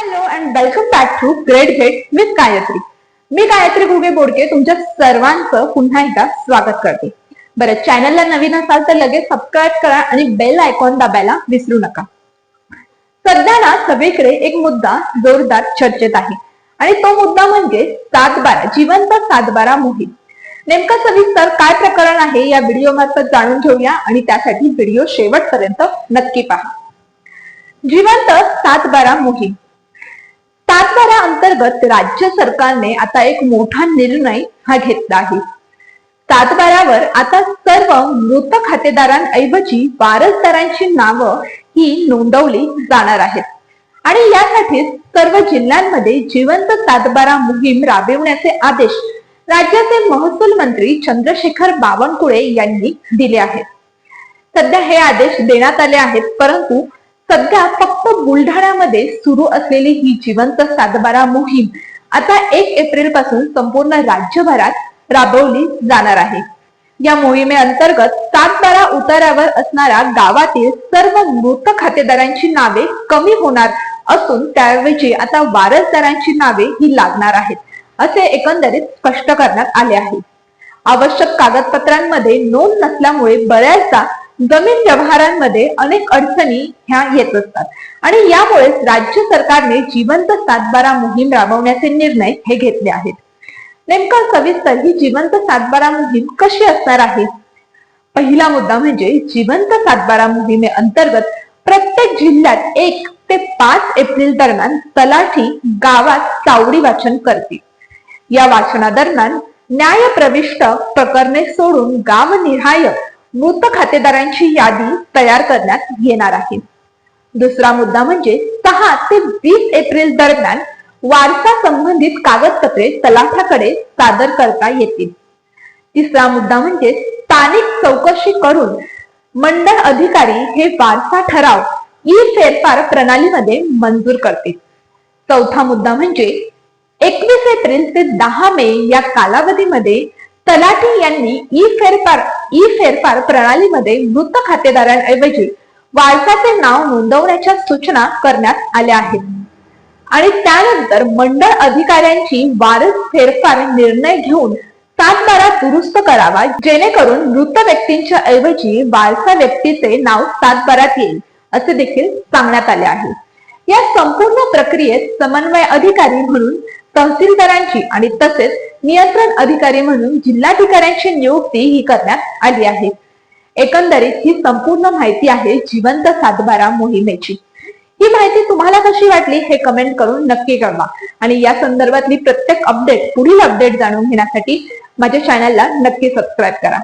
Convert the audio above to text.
Hello and welcome back to great gate with Gayatri मी गायत्री घुगे बोडके तुमच्या सर्वांचं पुन्हा एकदा स्वागत करते. बरं चॅनलला नवीन असाल तर लगेच सबस्क्राईब करा आणि बेल आयकॉन दाबायला विसरू नका. सध्या ना सगळीकडे एक मुद्दा जोरदार चर्चेत आहे. आणि तो मुद्दा म्हणजे सातबारा जिवंत सातबारा मोहीम. नेमकं सविस्तर काय प्रकरण आहे या व्हिडिओ मार्फत जाणून घेऊया आणि त्यासाठी व्हिडिओ शेवटपर्यंत नक्की पहा. जिवंत सातबारा मोहीम. सातबारा अंतर्गत राज्य सरकारने आता एक मोठा निर्णय हा घेतला आहे. सातबारावर आता सर्व मृत खातेदारांऐवजी वारसदारांची नावं ही नोंदवली जाणार आहेत. आणि यासाठी सर्व जिल्ह्यांमध्ये जिवंत सातबारा मोहीम राबविण्याचे आदेश राज्याचे महसूल मंत्री चंद्रशेखर बावनकुळे यांनी दिले आहेत. सध्या हे आदेश देण्यात आले आहेत परंतु सध्या फक्त बुलढाण्यामध्ये सुरू असलेली ही जिवंत सातबारा मोहीम आता एक एप्रिलपासून संपूर्ण राज्यभरात राबवली जाणार आहे. या मोहिमेअंतर्गत सातबारा उतारावर असणाऱ्या गावातील सर्व मृत खातेदारांची नावे कमी होणार असून त्याऐवजी आता वारसदारांची नावे ही लागणार आहेत असे एकंदरीत स्पष्ट करण्यात आले आहे. आवश्यक कागदपत्रांमध्ये नोंद नसल्यामुळे बऱ्याचदा जमीन व्यवहारांमध्ये अनेक अडचणी ह्या येत असतात. आणि यामुळेच राज्य सरकारने जिवंत सातबारा मोहीम राबवण्याचे निर्णय हे घेतले आहेत. नेमका सविस्तर ही जिवंत सातबारा मोहीम कशी असणार आहे? पहिला मुद्दा म्हणजे जिवंत सातबारा मोहिमे अंतर्गत प्रत्येक जिल्ह्यात एक ते पाच एप्रिल दरम्यान तलाठी गावात चावडी वाचन करतील. या वाचनादरम्यान न्याय प्रविष्ट प्रकरणे सोडून गावनिहाय मृत खातेदारांची यादी तयार करण्यात येणार आहे. दुसरा मुद्दा म्हणजे सहा ते वीस एप्रिल दरम्यान वारसा संबंधित कागदपत्रे तलाठ्याकडे सादर करता येतील. तिसरा मुद्दा म्हणजे स्थानिक चौकशी करून मंडळ अधिकारी हे वारसा ठराव ई फेरफार प्रणालीमध्ये मंजूर करतील. चौथा मुद्दा म्हणजे एकवीस एप्रिल ते दहा मे या कालावधीमध्ये तलाठी यांनी ई फेरफार ई फेरफार प्रणालीमध्ये मृत खातेदारांऐवजी वारसाचे नाव नोंदवण्याच्या सूचना करण्यात आल्या आहेत. आणि त्यानंतर मंडळ अधिकाऱ्यांची वारस फेरफार निर्णय घेऊन सातबारा दुरुस्त करावा जेणेकरून मृत व्यक्तींच्या ऐवजी वारसा व्यक्तीचे नाव सातबारात येईल असे देखील सांगण्यात आले आहे. या संपूर्ण प्रक्रियेत समन्वय अधिकारी म्हणून तहसीलदारांची आणि तसेच नियंत्रण अधिकारी म्हणून जिल्हाधिकाऱ्यांची नियुक्ती ही करण्यात आली आहे. एकंदरीत ही संपूर्ण माहिती आहे जिवंत सातबारा मोहिमेची. ही माहिती तुम्हाला कशी वाटली हे कमेंट करून नक्की कळवा. आणि या संदर्भातली प्रत्येक अपडेट पुढील अपडेट जाणून घेण्यासाठी माझ्या चॅनलला नक्की सबस्क्राईब करा.